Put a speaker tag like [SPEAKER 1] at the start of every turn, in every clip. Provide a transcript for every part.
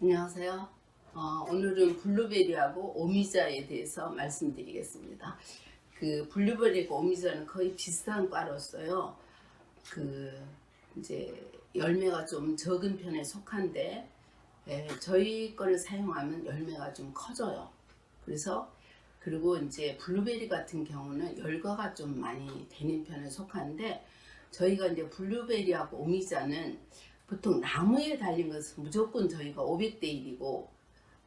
[SPEAKER 1] 안녕하세요. 어, 오늘은 블루베리하고 오미자에 대해서 말씀드리겠습니다. 그 블루베리하고 오미자는 거의 비슷한 과로서요. 그 이제 열매가 좀 적은 편에 속한데 에, 저희 거를 사용하면 열매가 좀 커져요. 그래서 그리고 이제 블루베리 같은 경우는 열과가 좀 많이 되는 편에 속한데 저희가 이제 블루베리하고 오미자는 보통 나무에 달린 것은 무조건 저희가 500대 1이고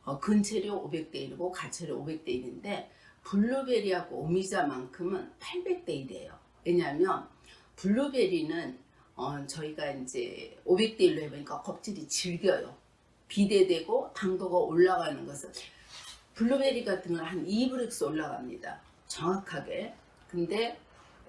[SPEAKER 1] 어, 근체료 500대 1이고 가체료 500대 1인데 블루베리하고 오미자만큼은 800대 1이에요. 왜냐하면 블루베리는 어, 저희가 이제 500대 1로 해보니까 껍질이 질겨요. 비대되고 당도가 올라가는 것은 블루베리 같은 건 한 2브렉스 올라갑니다. 정확하게. 근데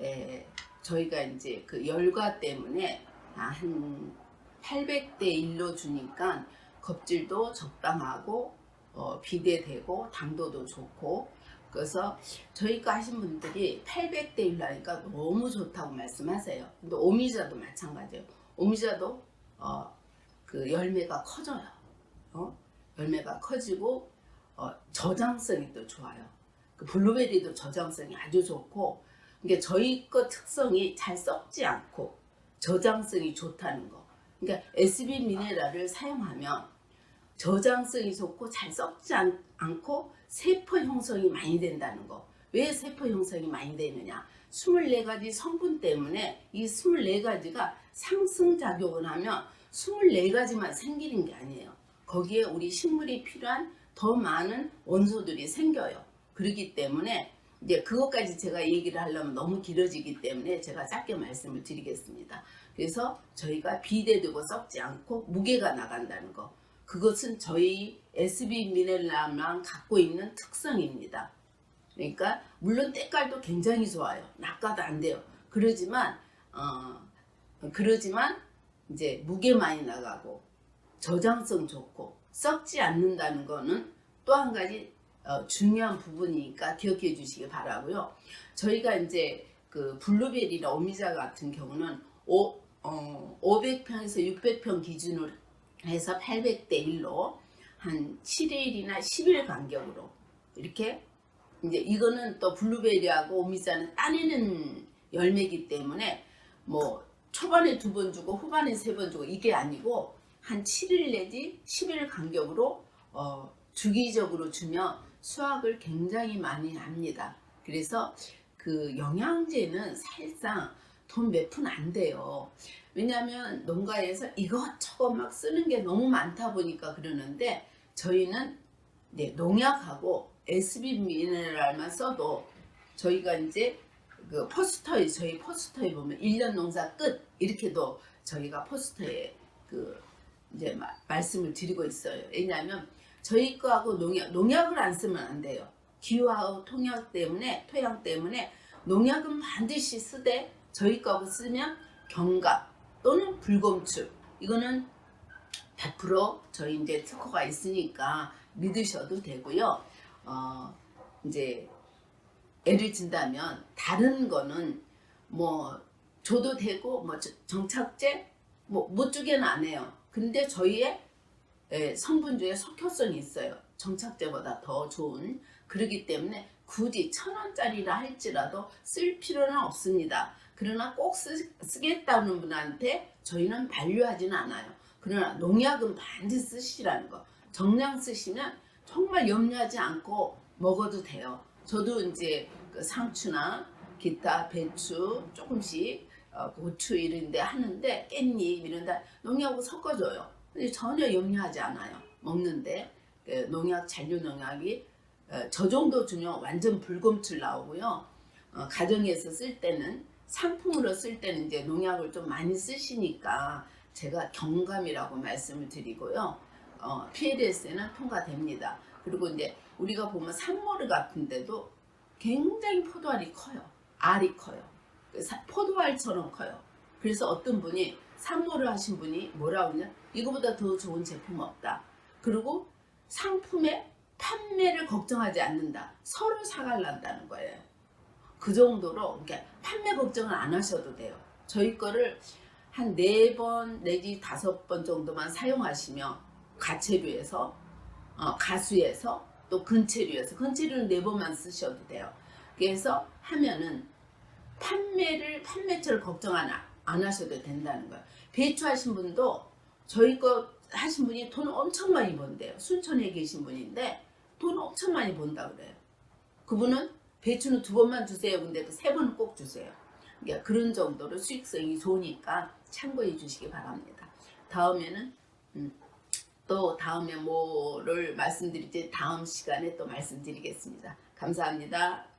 [SPEAKER 1] 에, 저희가 이제 그 열과 때문에 아, 한 800대 1로 주니까 껍질도 적당하고 어, 비대되고 당도도 좋고 그래서 저희 거 하신 분들이 800대 1로 하니까 너무 좋다고 말씀하세요. 근데 오미자도 마찬가지예요. 오미자도 어, 그 열매가 커져요. 어? 열매가 커지고 어, 저장성이 또 좋아요. 그 블루베리도 저장성이 아주 좋고 이게 저희 거 특성이 잘 썩지 않고 저장성이 좋다는 거. 그러니까 SB 미네랄을 사용하면 저장성이 좋고 잘 썩지 않, 않고 세포 형성이 많이 된다는 거. 왜 세포 형성이 많이 되느냐? 24가지 성분 때문에 이 24가지가 상승작용을 하면 24가지만 생기는 게 아니에요. 거기에 우리 식물이 필요한 더 많은 원소들이 생겨요. 그렇기 때문에 이제 그것까지 제가 얘기를 하려면 너무 길어지기 때문에 제가 짧게 말씀을 드리겠습니다. 그래서 저희가 비대되고 썩지 않고 무게가 나간다는 거. 그것은 저희 SB 미넬라만 갖고 있는 특성입니다. 그러니까 물론 때깔도 굉장히 좋아요. 낚아도 안 돼요. 그러지만 어 그러지만 이제 무게 많이 나가고 저장성 좋고 썩지 않는다는 거는 또 한 가지 어, 중요한 부분이니까 기억해 주시기 바라고요. 저희가 이제 그 블루베리나 오미자 같은 경우는 오, 어, 500평에서 600평 기준으로 해서 800대 1로 한 7일이나 10일 간격으로 이렇게 이제 이거는 또 블루베리하고 오미자는 따내는 열매이기 때문에 뭐 초반에 두 번 주고 후반에 세 번 주고 이게 아니고 한 7일 내지 10일 간격으로 어, 주기적으로 주면 수확을 굉장히 많이 합니다. 그래서 그 영양제는 사실상 돈 몇 푼 안 돼요. 왜냐하면 농가에서 이것저것 막 쓰는 게 너무 많다 보니까 그러는데 저희는 네, 농약하고 SB 미네랄만 써도 저희가 이제 그 포스터에 저희 포스터에 보면 1년 농사 끝 이렇게도 저희가 포스터에 그 이제 마- 말씀을 드리고 있어요. 왜냐하면 저희 거하고 농약 농약을 안 쓰면 안 돼요. 기후하고 통역 때문에 토양 때문에 농약은 반드시 쓰되 저희 거하고 쓰면 경각 또는 불검출 이거는 100% 저희 이제 특허가 있으니까 믿으셔도 되고요. 어 이제 예를 든다면 다른 거는 뭐 줘도 되고 뭐 저- 정착제 뭐 못 주게는 안 해요. 근데 저희의 예, 성분 중에 석효성이 있어요. 정착제보다 더 좋은 그러기 때문에 굳이 천 원짜리라 할지라도 쓸 필요는 없습니다. 그러나 꼭 쓰, 쓰겠다는 분한테 저희는 반려하지는 않아요. 그러나 농약은 반드시 쓰시라는 거. 정량 쓰시면 정말 염려하지 않고 먹어도 돼요. 저도 이제 그 상추나 기타 배추 조금씩 어, 고추 이런데 하는데 깻잎 이런데 농약하고 섞어줘요. 전혀 염려하지 않아요. 먹는데 그 농약 잔류 농약이 어, 저 정도 주면 완전 불검출 나오고요. 어, 가정에서 쓸 때는 상품으로 쓸 때는 이제 농약을 좀 많이 쓰시니까 제가 경감이라고 말씀을 드리고요. 어, PLS는 통과됩니다. 그리고 이제 우리가 보면 산모르 같은데도 굉장히 포도알이 커요. 알이 커요. 그 사- 포도알처럼 커요. 그래서 어떤 분이 산모를 하신 분이 뭐라고 하냐? 이거보다 더 좋은 제품 없다. 그리고 상품의 판매를 걱정하지 않는다. 서로 사갈란다는 거예요. 그 정도로 그러니까 판매 걱정을 안 하셔도 돼요. 저희 거를 한 네 번 내지 다섯 번 정도만 사용하시면 가채류에서 어, 가수에서 또 근체류에서 근체류는 네 번만 쓰셔도 돼요. 그래서 하면은 판매를 판매처를 걱정 안, 하- 안 하셔도 된다는 거예요. 배추 하신 분도 저희 거 하신 분이 돈 엄청 많이 번대요. 순천에 계신 분인데 돈 엄청 많이 번다 그래요. 그분은 배추는 두 번만 주세요. 근데 그세 번은 꼭 주세요. 그러니까 그런 정도로 수익성이 좋으니까 참고해 주시기 바랍니다. 다음에는 음, 또 다음에 뭐를 말씀드릴지 다음 시간에 또 말씀드리겠습니다. 감사합니다.